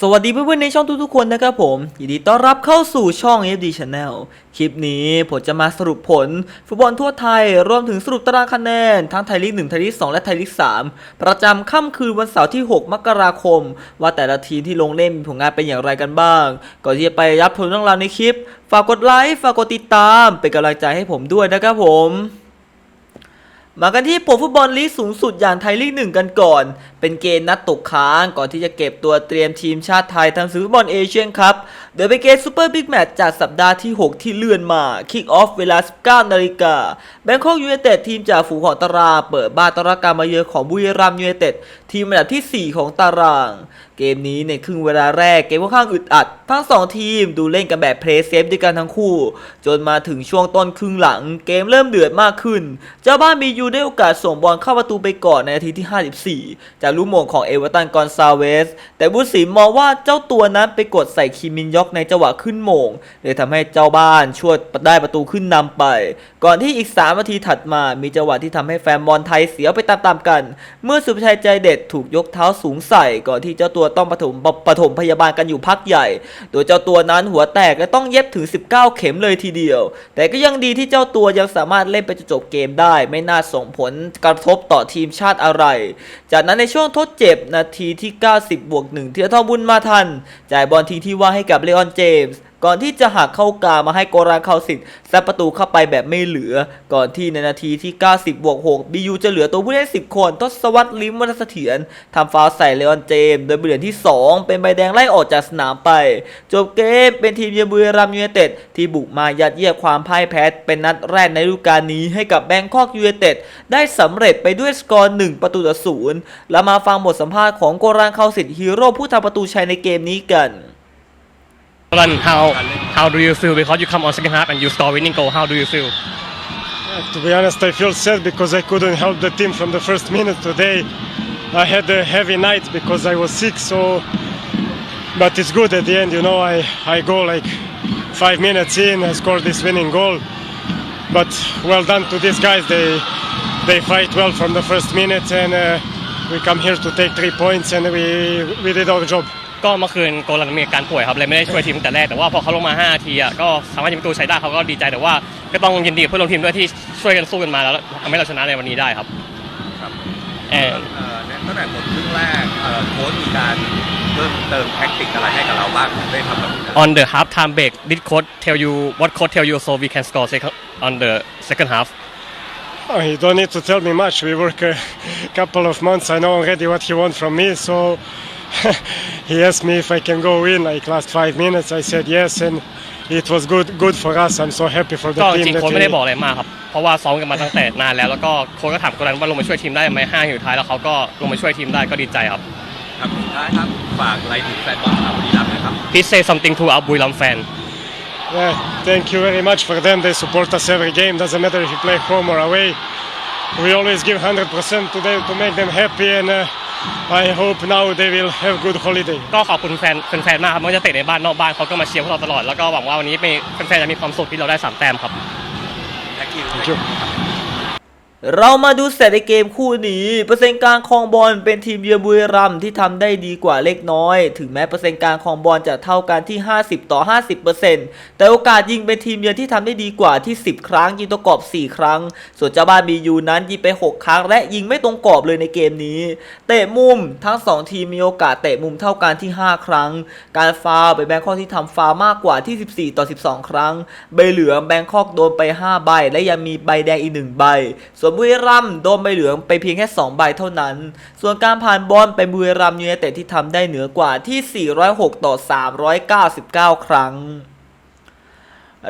สวัสดีเพื่อนๆในช่องทุกๆคนนะครับผมยินดีต้อนรับเข้าสู่ช่อง FD Channel คลิปนี้ผมจะมาสรุปผล ฟุตบอลทั่วไทย รวมถึงสรุปตารางคะแนน ทั้งไทยลีก1ไทยลีก2และไทยลีก3ประจำค่ำคืนวันเสาร์ที่ 6 มกราคม ว่าแต่ละทีมที่ลงเล่นมีผลงานเป็นอย่างไรกันบ้าง ก่อนที่จะไปรับชมเรื่องราวในคลิป ฝากกดไลค์ฝากกดติดตามเป็นกำลังใจให้ผมด้วยนะครับผม มากันที่โปรฟุตบอลลีกสูงสุดอย่างไทยลีกหนึ่งกันก่อน เป็นเกมนัดตกค้างก่อนที่จะเก็บตัวเตรียมทีมชาติไทยทำศึกฟุตบอลเอเชียนครับโดยเป็นเกมซูเปอร์บิ๊กแมตช์จากสัปดาห์ที่ 6 ที่เลื่อนมา คิกออฟเวลา 19 นาฬิกาแบงคอกยู i นเต็ดทีมจากฝูงของตารางเปิดบ้านต้อนรับการมาเยือนของบุรีรัมย์ยู i นเต็ดทีมอันดับที่ 4 ของตาราง เกมนี้ในครึ่งเวลาแรกเกมค่อนข้างอึดอัด ทั้ง 2 ทีมดูเล่นกันแบบเพลย์เซฟด้วยกันทั้งคู่ จนมาถึงช่วงต้นครึ่งหลังเกมเริ่มเดือดมากขึ้น เจ้าบ้านมียูได้โอกาสส่งบอลเข้าประตูไปก่อนในนาทีที่ 54 จากลูกโมงของเอเวอร์ตันกอนซาเวส แต่บุญศรีมองว่าเจ้าตัวนั้นไปกดใส่คิมินยอกในจังหวะขึ้นโมงเลยทำให้เจ้าบ้านช่วยได้ประตูขึ้นนำไป ก่อนที่อีก 3 นาทีถัดมามีจังหวะที่ทำให้แฟนบอลไทยเสียไปตามๆกัน เมื่อสุภชัยใจเด็ดถูกยกเท้าสูงใส่ก่อนที่เจ้าตัวต้องปฐมปฐมพยาบาลกันอยู่พักใหญ่ โดยเจ้าตัวนั้นหัวแตกและต้องเย็บถึง 19 เข็มเลยทีเดียว แต่ก็ยังดีที่เจ้าตัวยังสามารถเล่นไปจนจบเกมได้ไม่น่าสงผลกระทบต่อทีมชาติอะไร จากนั้นในช่วงทดเจ็บนาทีที่ 90 บวก1เทียทอบุญมาทัน จ่ายบอลทีที่ว่าให้กับเลออนเจมส์ ก่อนที่จะหักเข้ากามาให้โกรานเข้าสิทธิ์ซัดประตูเข้าไปแบบไม่เหลือ ก่อนที่ในนาทีที่ 90บวก6บียูจะเหลือตัวผู้เล่น10 คน ทศวรรษลิมวัฒเสถียรทำฟาวใส่เลออนเจม โดยเบือนที่ 2 เป็นใบแดงไล่ออกจากสนามไป จบเกมเป็นทีมเยือนบุรีรัมย์ยูไนเต็ดที่บุกมายัดเยียดความพ่ายแพ้เป็นนัดแรกในฤดูกาลนี้ให้กับแบงคอกยูไนเต็ดได้สำเร็จไปด้วยสกอร์1ประตูต่อศูนย์แล้วมาฟังบทสัมภาษณ์ของโกรานเข้าสิทธิ์ฮีโร่ผู้ทำประตูชัยในเกมนี้กัน Alan, how how do you feel because you come on second half and you score winning goal? How do you feel? To be honest, I feel sad because I couldn't help the team from the first minute today. I had a heavy night because I was sick, so but it's good at the end, you know. I, I go like five minutes in, I scored this winning goal. But well done to these guys. They they fight well from the first minute, and uh, we come here to take three points, and we we did our job. ก็เมื่อคืนโกลันมีอาการป่วยครับเลยไม่ได้ช่วยทีมตั้งแต่แรกแต่ว่าพอเขาลงมา5นาทีอะก็สามารถยิงประตูใช้ได้เขาก็ดีใจแต่ว่าก็ต้องยินดีกับเพื่อนร่วมทีมด้วยที่ช่วยกันสู้กันมาแล้วทำให้เราชนะในวันนี้ได้ครับครับเออเอ่อเนี่ยตั้งแต่หมดครึ่งแรกเอ่อโค้ชมีการเพิ่มเติมแท็กติกอะไรให้กับเราบ้างได้ทำแบบนี้นะ on the half time break did coach tell you what coach tell you so we can score second on the second half Oh, you don't need to tell me much. We work a couple of months. I know already what he wants from me. So he asked me if I can go in like last five minutes. I said yes, and it was good good for us. I'm so happy for the ก็จ team ริงๆ that โค้ชไม่ได้ we, บอกอะไรมากครับเพราะว่าซ้อมกันมาตั้งแต่นานแล้วแล้วก็โค้ชก็ถามโกลันว่าลงมาช่วยทีมได้ไหมห้าทีสุดท้ายแล้วเขาก็ลงมาช่วยทีมได้ก็ดีใจครับ ครับสุดท้ายครับฝากอะไรถึงแฟนบอลชาวบุรีรัมย์หนะครับ please say something to our Buriram fan yeah, thank you very much for them. They support us every game. Doesn't matter if you play home or away. We always give 100% to them to make them happy, and uh, I hope now they will have good holiday. ก็ขอบคุณแฟนแฟนๆมากครับไม่ว่าจะเตะในบ้านนอกบ้านเขาก็มาเชียร์พวกเราตลอด แล้วก็หวังว่าวันนี้เป็นแฟนๆจะมีความสุขที่เราได้สามแต้มครับแท็กคิว Thank you. เรามาดูสถิติเกมคู่นี้ เปอร์เซ็นต์การครองบอลเป็นทีมเยือนบุรีรัมย์ที่ทำได้ดีกว่าเล็กน้อย ถึงแม้เปอร์เซ็นต์การครองบอลจะเท่ากันที่ 50 ต่อ 50 แต่โอกาสยิงเป็นทีมเยือนที่ทำได้ดีกว่าที่ 10 ครั้ง ยิงตัวกรอบ 4 ครั้ง ส่วนเจ้าบ้านบียูนั้นยิงไป 6 ครั้ง และยิงไม่ตรงกรอบเลยในเกมนี้ เตะมุมทั้ง 2 ทีมมีโอกาสเตะมุมเท่ากันที่ 5 ครั้ง การฟาวล์เป็นแบงคอกที่ทำฟาวมากกว่าที่ 14 ต่อ 12 ครั้งใบเหลืองแบงคอกโดนไป 5 ใบ และยังมีใบแดงอีก1ใบส่วนบุรีรัมย์โดนใบเหลืองไปเพียงแค่ 2 ใบเท่านั้น ส่วนการผ่านบอลเป็นบุรีรัมย์ยูไนเต็ดที่ทำได้เหนือกว่าที่ 406 ต่อ 399 ครั้ง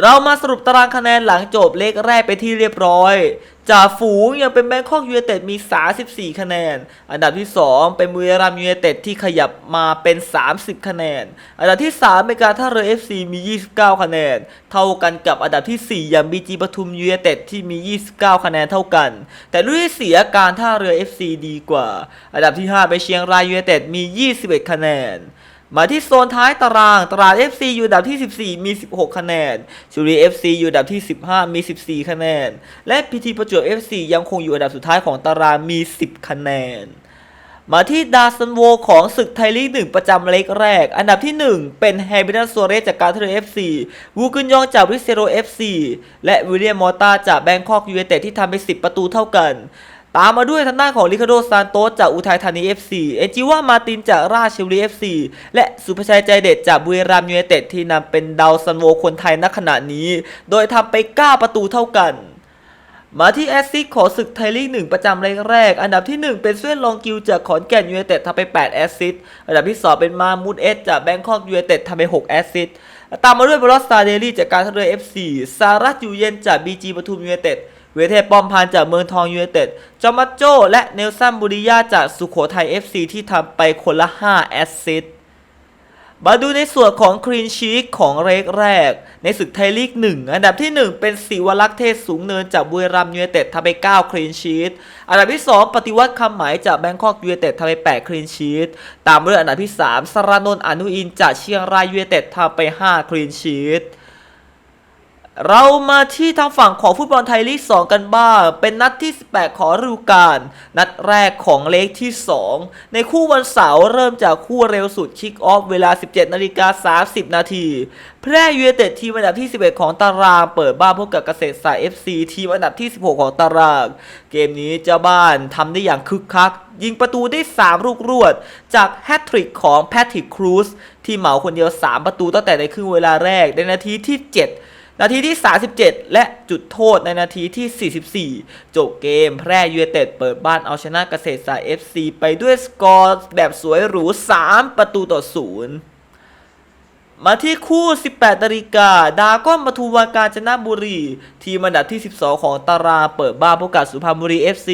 เรามาสรุปตารางคะแนนหลังจบเลขแรกไปที่เรียบร้อยจ่าฝูงยังเป็นแบงคอกยูไนเต็ดมี 34 คะแนน อันดับที่ 2 เป็นบุรีรัมย์ยูไนเต็ดที่ขยับมาเป็น 30 คะแนน อันดับที่ 3 เป็นการท่าเรือ FC มี 29 คะแนน เท่ากันกับอันดับที่ 4 อย่างบีจีปทุมยูไนเต็ดที่มี 29 คะแนนเท่ากัน แต่ด้วยเสียการท่าเรือ FC ดีกว่า อันดับที่ 5 เป็นเชียงรายยูไนเต็ดมี 21 คะแนน มาที่โซนท้ายตาราง ตราด FC อยู่ดับที่ 14 มี 16 คะแนนชูรี FC อยู่ดับที่ 15 มี 14 คะแนน และพีทีประจวบ FC ยังคงอยู่อันดับสุดท้ายของตารางมี 10 คะแนน มาที่ดาซันโวของศึกไทยลีกหนึ่งประจำเล็กแรก อันดับที่ 1 เป็นแฮร์บินันซัวเรสจากการเทเรเอฟซีวูกุนยองจากวิเซโรเอฟซีและวิลเลียมมอร์ตาจากแบงคอกยู i นเต็ดที่ทำไป 10 ประตูเท่ากัน ตามมาด้วยทางด้านของริคาโดซานโตสจากอุทัยธานี FC เอจิว่ามาตินจากราชบุรี FC และสุภชัยใจเด็ดจากบุรีรัมย์ยูไนเต็ดที่นำเป็นดาวซันโวคนไทยณขณะนี้ โดยทำไป 9 ประตูเท่ากัน มาที่แอสซิสต์ของศึกไทยลีกหนึ่งประจำเล็กแรก อันดับที่ 1 เป็นเส้นลองกิวจากขอนแก่นยูไนเต็ดทำไป 8 แอสซิสต์อันดับที่ 2 เป็นมามูดเอสจากแบงคอกยูไนเต็ดทำไป 6 แอสซิสต์ตามมาด้วยบรอสตาเดลี่จากการท่าเรือ FC ซารัตยูเย็นจากบีจีปทุมยูไนเต็ด เวเทพป้อมพานจากเมืองทองยูไนเต็ดจอมัจโจและเนลสันบุริยาจากสุโขทัย FC ที่ทำไปคนละ 5 แอสซิสต์มาดูในส่วนของครีนชีคของเรกแรก ในศึกไทยลีก 1 อันดับที่ 1 เป็นศิวลักษ์เทศสูงเนินจากบุรีรัมย์ยูไนเต็ดทำไป 9 ครีนชีตอันดับที่ 2 ปฏิวัติคำหมายจากแบงคอกยูไนเต็ดทำไป 8 ครีนชีตตามด้วยอันดับที่ 3สรานนท์อนุอินจากเชียงรายยูไนเต็ดทำไป 5 ครีนชีต เรามาที่ทางฝั่งของฟุตบอลไทยลีก 2 กันบ้าง เป็นนัดที่ 18 ของฤดูกาล นัดแรกของเลกที่ 2 ในคู่วันเสาร์เริ่มจากคู่เร็วสุดคิกออฟเวลา 17นาฬิกา30 นาที แพร่ยูไนเต็ดทีมอันดับที่ 11 ของตารางเปิดบ้านพบกับเกษตรศาสตร์ FC ทีมอันดับที่ 16 ของตาราง เกมนี้เจ้าบ้านทำได้อย่างคึกคัก ยิงประตูได้ 3 ลูกรวด จากแฮตทริกของแพทริกครูซที่เหมาคนเดียว 3 ประตูตั้งแต่ในครึ่งเวลาแรกในนาทีที่ 7 นาทีที่ 37 และจุดโทษในนาทีที่ 44 จบเกมแพร่ยูเอเต็ดเปิดบ้านเอาชนะเกษตรศาย FC ไปด้วยสกอร์แบบสวยหรู 3 ประตูต่อ 0 มาที่คู่ 18นาฬิกา ดาก้อนปทุมวันกาญจนบุรี ทีมอันดับที่ 12 ของตารางเปิดบ้านพบกับสุพรรณบุรี FC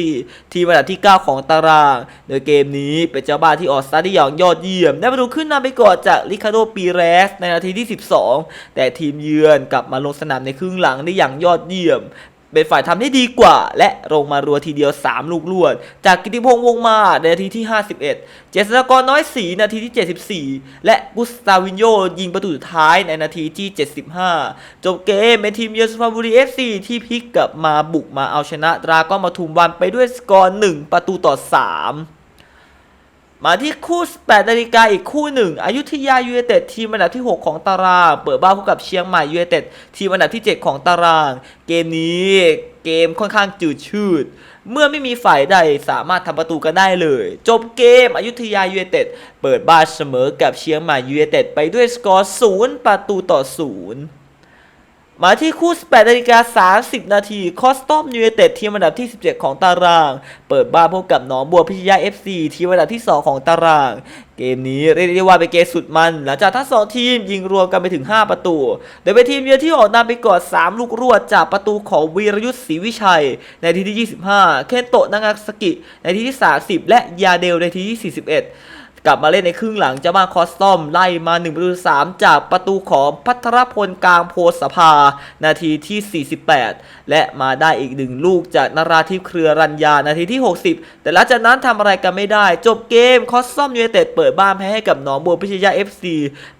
ทีมอันดับที่ 9 ของตารางโดยเกมนี้เป็นเจ้าบ้านที่ออกสตาร์ทได้อย่างยอดเยี่ยม ได้ประตูขึ้นนำไปก่อนจากลิคาโดปีเรสในนาทีที่ 12 แต่ทีมเยือนกลับมาลงสนามในครึ่งหลังได้อย่างยอดเยี่ยม เป็นฝ่ายทำได้ดีกว่า และลงมารัวทีเดียว 3 ลูกรวด จากกิติพงษ์วงมาในนาทีที่ 51 เจษฎากรน้อยสีนาทีที่ 74 และกุสตาวินโยยิงประตูสุดท้ายในนาทีที่ 75 จบเกมเป็นทีมเยือนสุพรรณบุรีเอฟซีที่พลิกกลับมาบุกมาเอาชนะตราก็มาทุมวันไปด้วยสกอร์ 1 ประตูต่อ 3 มาที่คู่8นาฬิกาอีกคู่หนึ่งอยุธยายูไนเต็ดทีมอันดับที่ 6 ของตาราง เปิดบ้านพบกับเชียงใหม่ยูไนเต็ดทีมอันดับที่ 7 ของตาราง เกมนี้เกมค่อนข้างจืดชืด เมื่อไม่มีฝ่ายใดสามารถทำประตูกันได้เลย จบเกมอยุธยายูไนเต็ดเปิดบ้านเสมอกับเชียงใหม่ยูไนเต็ดไปด้วยสกอร์ 0 ประตูต่อ 0 มาที่คู่ 18นาฬิกา30 นาทีคอสตอมยูไนเต็ดทีมอันดับที่ 17 ของตาราง เปิดบ้านพบกับหนองบัวพิชยา FC ทีมอันดับที่ 2 ของตาราง เกมนี้เรียกได้ว่าเป็นเกมสุดมัน หลังจากทั้งสองทีมยิงรวมกันไปถึง 5 ประตู โดยเป็นทีมเยือนที่ออกนำไปก่อน 3 ลูกรวดจากประตูของวีรยุทธ์ศรีวิชัย ในทีที่ 25 เคนโตะนางาสกิ ในทีที่ 30 และยาเดลในทีที่ 41 กลับมาเล่นในครึ่งหลังเจ้าบ้านคอสตอมไล่มา1ประตู3จากประตูของพัทรพลกลางโพสภา นาทีที่ 48 และมาได้อีกหนึ่งลูกจากนาราธิปเครือรัญญา นาทีที่ 60 แต่หลังจากนั้นทำอะไรกันไม่ได้ จบเกมคอสตอมยูไนเต็ดเปิดบ้านแพ้ให้กับหนองบัวพิชยา FC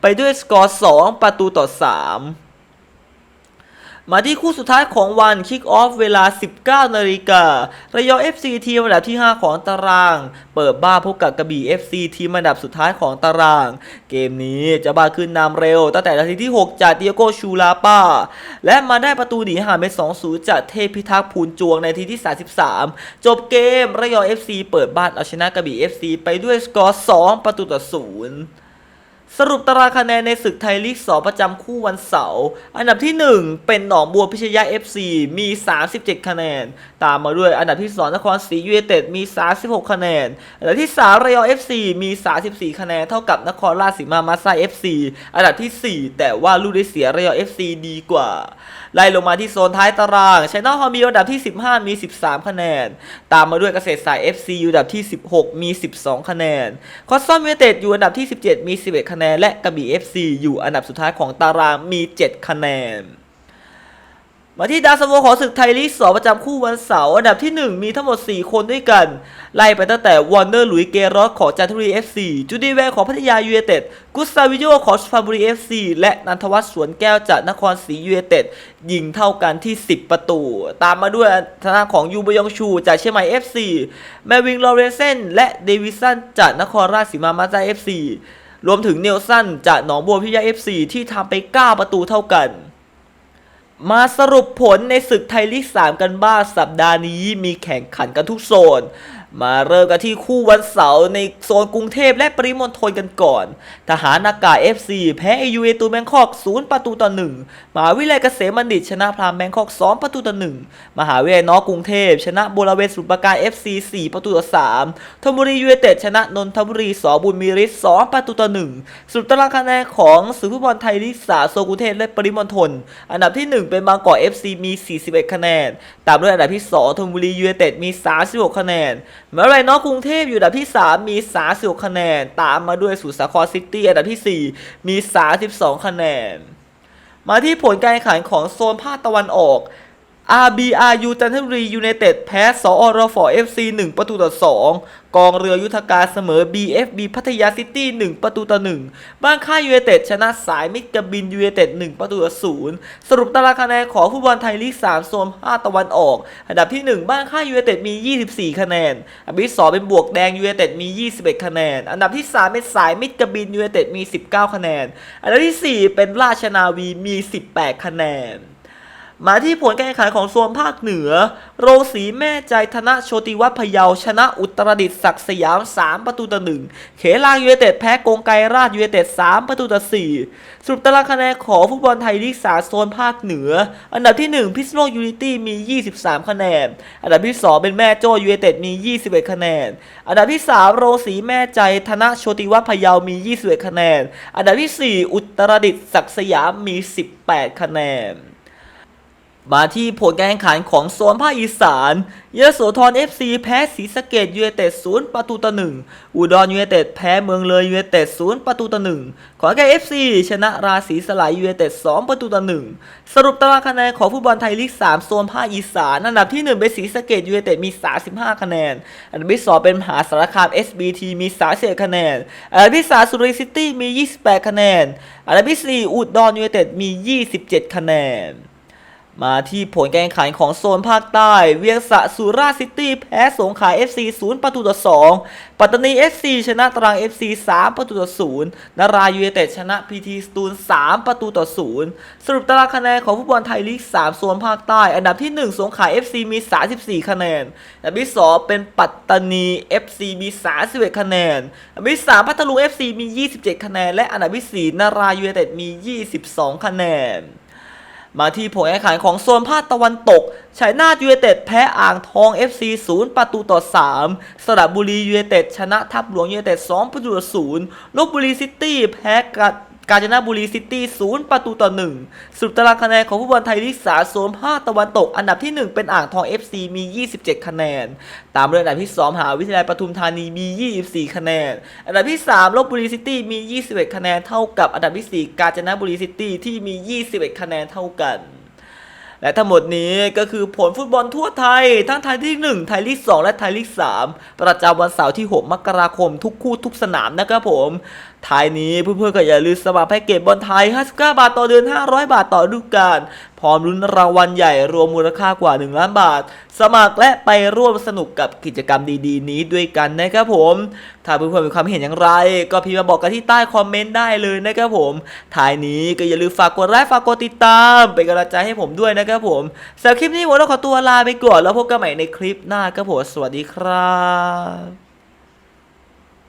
ไปด้วยสกอร์ 2 ประตูต่อ 3 มาที่คู่สุดท้ายของวันคิกออฟเวลา 19นาฬิการะยอง FC ทีมอันดับที่ 5 ของตาราง เปิดบ้านพบกับกระบี่ FC ทีมอันดับสุดท้ายของตาราง เกมนี้จะบ้าขึ้นนำเร็ว ตั้งแต่นาทีที่ 6 จากเดียโกชูลาป้า และมาได้ประตูหนีห่างเป็น2-0 จากเทพพิทักษ์ภูลจวงในทีที่ 33 จบเกมระยอง FC เปิดบ้านเอาชนะกระบี่ FC ไปด้วยสกอร์ 2 ประตูต่อ 0 สรุปตารางคะแนนในศึกไทยลีก 2 ประจำคู่วันเสาร์ อันดับที่ 1 เป็นหนองบัวพิชยา FC มี 37 คะแนน ตามมาด้วยอันดับที่ 2 นครศรียูไนเต็ดมี 36 คะแนน อันดับที่ 3 ระยอง FC มี 34 คะแนน เท่ากับนครราชสีมามาซา FC อันดับทีสี่ 4 แต่ว่าลูกได้เสียระยอง FC ดีกว่า ไล่ลงมาที่โซนท้ายตารางชัยนาทฮอมีอันดับที่ 15 มี 13 คะแนน ตามมาด้วยเกษตรศาสตร์ FC อยู่อันดับที่ 16 มี 12 คะแนน คอสซอมยูไนเต็ดอยู่อันดับที่ 17 มี 11 คะแนนและกระบี่ FC อยู่อันดับสุดท้ายของตารางมี 7 คะแนน มาที่ดาวสโมของศึกไทยลีกสองประจำคู่วันเสาร์อันดับที่ 1 มีทั้งหมด 4 คนด้วยกัน ไล่ไปตั้งแต่วอร์เนอร์หลุยเกรอสของจันทบุรี FC จูดี้แวร์ของพัทยายูเนเต็ดกุสตาวิโยของสุพรรณบุรี FC และนันทวัฒน์สวนแก้วจากนครศรียูเนเต็ดยิงเท่ากันที่ 10 ประตู ตามมาด้วยทางด้านของยูบยองชูจากเชียงใหม่ FC แมวิงลอเรนเซนและเดวิสันจากนครราชสีมามาจา FC รวมถึงเนลสันจากหนองบัวพิทยา FC ที่ทำไป 9 ประตูเท่ากัน มาสรุปผลในศึกไทยลีก 3 กันบ้างสัปดาห์นี้มีแข่งขันกันทุกโซน มาเริ่มกันที่คู่วันเสาร์ในโซนกรุงเทพและปริมณฑลกันก่อน ทหารอากาศ FC แพ้ยูเอตูแบงคอก0ประตูต่อ1มหาวิทยาลัยเกษมบัณฑิตชนะพรามแบงคอก 2 ประตูต่อ1มหาวิทยาลัยนอกรุงเทพ ชนะบุรเวศสุปราการ FC 4 ประตูต่อ3ธนบุรียูเนเต็ดชนะนนทบุรีสอบุญมีริส2ประตูต่อ1สรุปตารางคะแนนของศึกฟุตบอลไทยลีก3โซนกรุงเทพและปริมณฑลอันดับที่ 1 เป็นบางกอก FC มี 41 คะแนน ตามด้วยอันดับที่2ธนบุรียูเนเต็ดมี 36 คะแนน มหาวิทยาลัยนอกกรุงเทพอยู่อันดับที่ 3 มี36คะแนน ตามมาด้วยสุสาครซิตี้อันดับที่ 4 มี 32 คะแนน มาที่ผลการแข่งขันของโซนภาคตะวันออก RBRU จันทบุรียูไนเต็ดแพ้สอรฟอ FC 1 ประตูต่อ 2 กองเรือยุทธการเสมอ BFB พัทยาซิตี้ 1 ประตูต่อ 1 บ้านค่ายยูไนเต็ดชนะสายมิตรกบินยูไนเต็ด 1 ประตูต่อ 0 สรุปตารางคะแนนของฟุตบอลไทยลีก 3 โซนภาคตะวันออก อันดับที่ 1 บ้านค่ายยูไนเต็ดมี 24 คะแนน อันดับที่ 2 เป็นบวกแดงยูไนเต็ดมี 21 คะแนน อันดับที่ 3 เป็นสายมิตรกบินยูไนเต็ดมี 19 คะแนน อันดับที่ 4 เป็นราชนาวีมี 18 คะแนน มาที่ผลการแข่งขันของโซนภาคเหนือ โรสีแม่ใจธนโชติวัฒพยาวชนะอุตรดิตศักดิ์สยาม 3 ประตูต่อหนึ่งเขลางยูเนเต็ดแพ้กงไกรราชยูเนเต็ด 3 ประตูต่อ4สรุปตารางคะแนนของฟุตบอลไทยลีก3โซนภาคเหนือ อันดับที่ 1 พิษณุโลกยูนิตี้มี 23 คะแนน อันดับที่ 2 เป็นแม่โจยูเนเต็ดมี 21 คะแนน อันดับที่ 3 โรสีแม่ใจธนโชติวัฒพยามี 21 คะแนน อันดับที่ 4 อุตรดิตศักดิ์สยามมี 18 คะแนน มาที่ผลการแข่งขันของโซนภาคอีสานยโสธร FC แพ้ศรีสะเกดยูเนเต็ด0ประตูต่อ1อุดรยูเนเต็ดแพ้เมืองเลยยูเนเต็ด0ประตูต่อ1ขอนแก่น FC ชนะราศีสลายยูเนเต็ด2ประตูต่อ1สรุปตารางคะแนนของฟุตบอลไทยลีก3โซนภาคอีสานอันดับที่1เป็นศรีสะเกดยูเนเต็ดมี35คะแนน อันดับที่2เป็นมหาสารคาม SBT มี31คะแนน อันดับที่3สุริซิตี้มี28คะแนน อันดับที่4อุดรยูเนเต็ดมี27คะแนน มาที่ผลการแข่งขันของโซนภาคใต้ เวียงสะสุราซิตี้แพ้สงขลา FC 0 ประตูต่อ 2 ปัตตานี FC ชนะตรัง FC 3 ประตูต่อ 0 นารายูเนเต็ดชนะ PT สตูล 3 ประตูต่อ 0 สรุปตารางคะแนนของฟุตบอลไทยลีก 3 โซนภาคใต้ อันดับที่ 1 สงขลา FC มี 34 คะแนน อันดับที่ 2 เป็นปัตตานี FC มี 31 คะแนน อันดับที่ 3 พัทลุง FC มี 27 คะแนน และอันดับที่ 4 นารายูเนเต็ดมี 22 คะแนน มาที่ผลการแข่งขันของโซนภาคตะวันตกชัยนาทยูเนเต็ดแพ้อ่างทอง FC 0 ประตูต่อ 3 สระบุรียูเนเต็ดชนะทับหลวงยูเนเต็ด 2 ประตูต่อ0ลบบุรีซิตี้แพ้กัด กาญจนบุรีซิตี้0ประตูต่อ1สรุปตารางคะแนนของฟุตบอลไทยลีกสาโซนภาคตะวันตก อันดับที่ 1 เป็นอ่างทอง FC มี 27 คะแนน ตามด้วยอันดับที่ 2 มหาวิทยาลัยปทุมธานีมี 24 คะแนน อันดับที่ 3ลบบุรีซิตี้มี 21 คะแนนเท่ากับอันดับที่ 4 กาญจนบุรีซิตี้ที่มี 21 คะแนนเท่ากันและทั้งหมดนี้ก็คือผลฟุตบอลทั่วไทย ทั้งไทยลีก1ไทยลีก2และไทยลีก3ประจำวันเสาร์ที่ 6 มกราคมทุกคู่ทุกสนามนะครับผม ท้ายนี้เพื่อนๆก็อย่าลืมสมัครแพ็กเกจบอลไทย 59 บาทต่อเดือน 500 บาทต่อฤดูกาลพร้อมลุ้นรางวัลใหญ่รวมมูลค่ากว่า 1 ล้านบาท สมัครและไปร่วมสนุกกับกิจกรรมดีๆ นี้ด้วยกันนะครับผม ถ้าเพื่อนๆมีความเห็นอย่างไร ก็พิมพ์มาบอกกันที่ใต้คอมเมนต์ได้เลยนะครับผม ท้ายนี้ก็อย่าลืมฝากกดไลค์ฝากกดติดตามเป็นกำลังใจให้ผมด้วยนะครับผมสำหรับคลิปนี้ผมต้องขอตัวลาไปก่อนแล้วพบกันใหม่ในคลิปหน้าครับผมสวัสดีครับ